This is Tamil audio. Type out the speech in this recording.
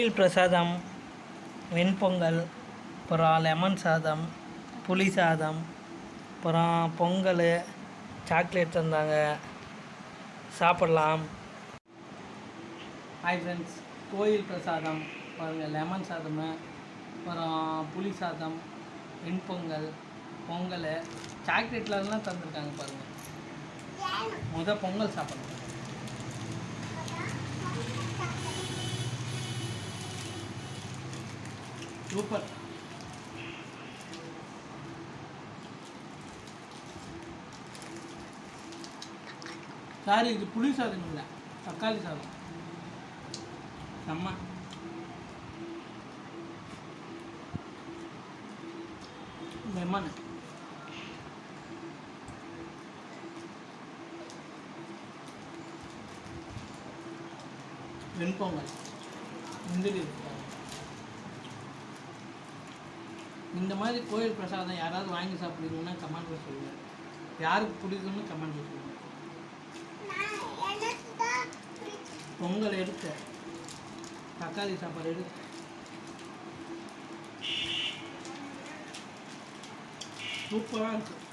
கோயில் பிரசாதம் வெண்பொங்கல் அப்புறம் லெமன் சாதம் புளி சாதம் அப்புறம் பொங்கல் சாக்லேட் தந்தாங்க. சாப்பிட்லாம். ஹாய் ஃப்ரெண்ட்ஸ் கோயில் பிரசாதம் பாருங்கள் லெமன் சாதம் அப்புறம் புளி சாதம் வெண்பொங்கல் பொங்கல் சாக்லேட்லாம் தந்துருக்காங்க பாருங்கள் முத பொங்கல் சாப்பிடணும். சூப்பர் சாரி இது புளி சாதம் இல்லை. தக்காளி சாதம். செம்ம. லெமன் வெண்பொங்கல். முந்திரி இந்த மாதிரி கோயில் பிரசாதம் யாராவது வாங்கி சாப்பிடுவீங்கன்னா கமெண்ட்ல சொல்லுங்கள் யாருக்கு பிடிக்கும்னு கமெண்ட்ல சொல்லுங்கள் பொங்கல் எடுத்து தக்காளி சாப்பாடு எடுத்து. சூப்பராக இருக்குது